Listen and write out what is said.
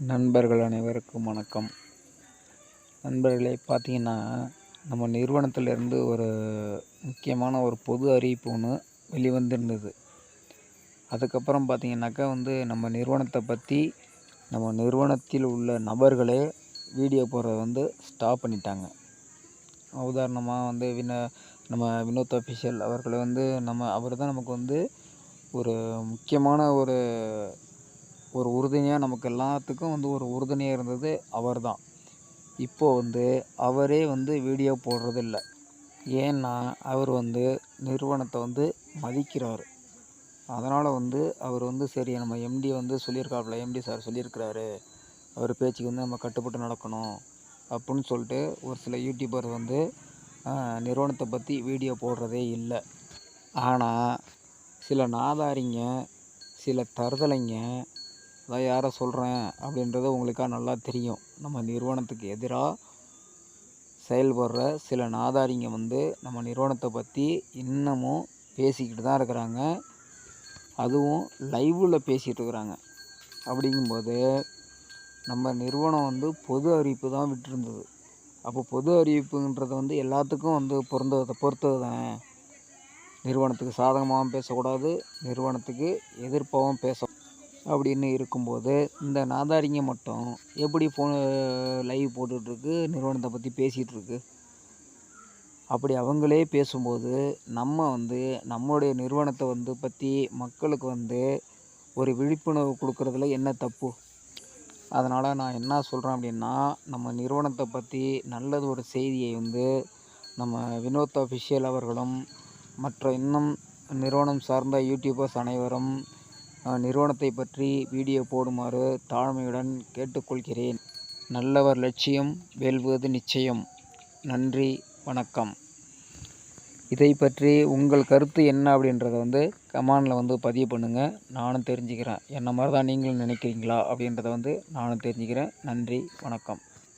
நண்பர்கள் அனைவருக்கும் வணக்கம். நண்பர்களே பார்த்தீங்கன்னா நம்ம நிறுவனத்திலேருந்து ஒரு முக்கியமான ஒரு பொது அறிவிப்பு ஒன்று வெளிவந்திருந்தது. அதுக்கப்புறம் பார்த்தீங்கன்னாக்கா வந்து நம்ம நிறுவனத்தை பற்றி நம்ம நிறுவனத்தில் உள்ள நபர்களே வீடியோ போடுறத வந்து ஸ்டாப் பண்ணிட்டாங்க. உதாரணமாக வந்து வின நம்ம வினோத் அஃபிஷியல் அவர்களை வந்து நம்ம அவர் தான் நமக்கு வந்து ஒரு முக்கியமான ஒரு ஒரு உறுதுணையாக நமக்கு எல்லாத்துக்கும் வந்து ஒரு உறுதுணையாக இருந்தது அவர் தான் இப்போது வந்து அவரே வந்து வீடியோ போடுறதில்ல. ஏன்னா அவர் வந்து நிறுவனத்தை வந்து மதிக்கிறார். அதனால் வந்து அவர் வந்து சரி நம்ம எம்டி வந்து சொல்லியிருக்காப்புல எம்டி சார் சொல்லியிருக்கிறாரு. அவர் பேச்சுக்கு வந்து நம்ம கட்டுப்பட்டு நடக்கணும் அப்படின்னு சொல்லிட்டு ஒரு சில யூடியூபர் வந்து நிறுவனத்தை பற்றி வீடியோ போடுறதே இல்லை. ஆனால் சில நாதாரிங்க சில தருதலைங்க அதான் யாரை சொல்கிறேன் அப்படின்றது உங்களுக்காக நல்லா தெரியும். நம்ம நிறுவனத்துக்கு எதிராக செயல்படுற சில நாதாரிங்க வந்து நம்ம நிறுவனத்தை பற்றி இன்னமும் பேசிக்கிட்டு தான் இருக்கிறாங்க. அதுவும் லைவில் பேசிகிட்டு இருக்கிறாங்க. அப்படிங்கும்போது நம்ம நிறுவனம் வந்து பொது அறிவிப்பு தான் விட்டுருந்தது. அப்போ பொது அறிவிப்புன்றது வந்து எல்லாத்துக்கும் வந்து பொருந்ததை பொறுத்தது தானே. நிறுவனத்துக்கு சாதகமாகவும் பேசக்கூடாது நிறுவனத்துக்கு எதிர்ப்பாகவும் பேச அப்படின்னு இருக்கும்போது இந்த நாதாரிங்க மட்டும் எப்படி ஃபோனு லைவ் போட்டுட்ருக்கு நிறுவனத்தை பற்றி பேசிகிட்ருக்கு அப்படி அவங்களே பேசும்போது நம்ம வந்து நம்மளுடைய நிறுவனத்தை வந்து பற்றி மக்களுக்கு வந்து ஒரு விழிப்புணர்வு கொடுக்குறதுல என்ன தப்பு? அதனால் நான் என்ன சொல்கிறேன் அப்படின்னா நம்ம நிறுவனத்தை பற்றி நல்லது ஒரு செய்தியை வந்து நம்ம வினோத் அஃபிஷியல் அவர்களும் மற்ற இன்னும் நிறுவனம் சார்ந்த யூடியூபர்ஸ் அனைவரும் நிறுவனத்தை பற்றி வீடியோ போடுமாறு தாழ்மையுடன் கேட்டுக்கொள்கிறேன். நல்லவர் லட்சியம் வெல்வது நிச்சயம். நன்றி வணக்கம். இதை பற்றி உங்கள் கருத்து என்ன அப்படின்றத வந்து கமானில் வந்து பதிவு பண்ணுங்கள் நானும் தெரிஞ்சுக்கிறேன். என்ன மாதிரி தான் நீங்களும் நினைக்கிறீங்களா அப்படின்றத வந்து நானும் தெரிஞ்சுக்கிறேன். நன்றி வணக்கம்.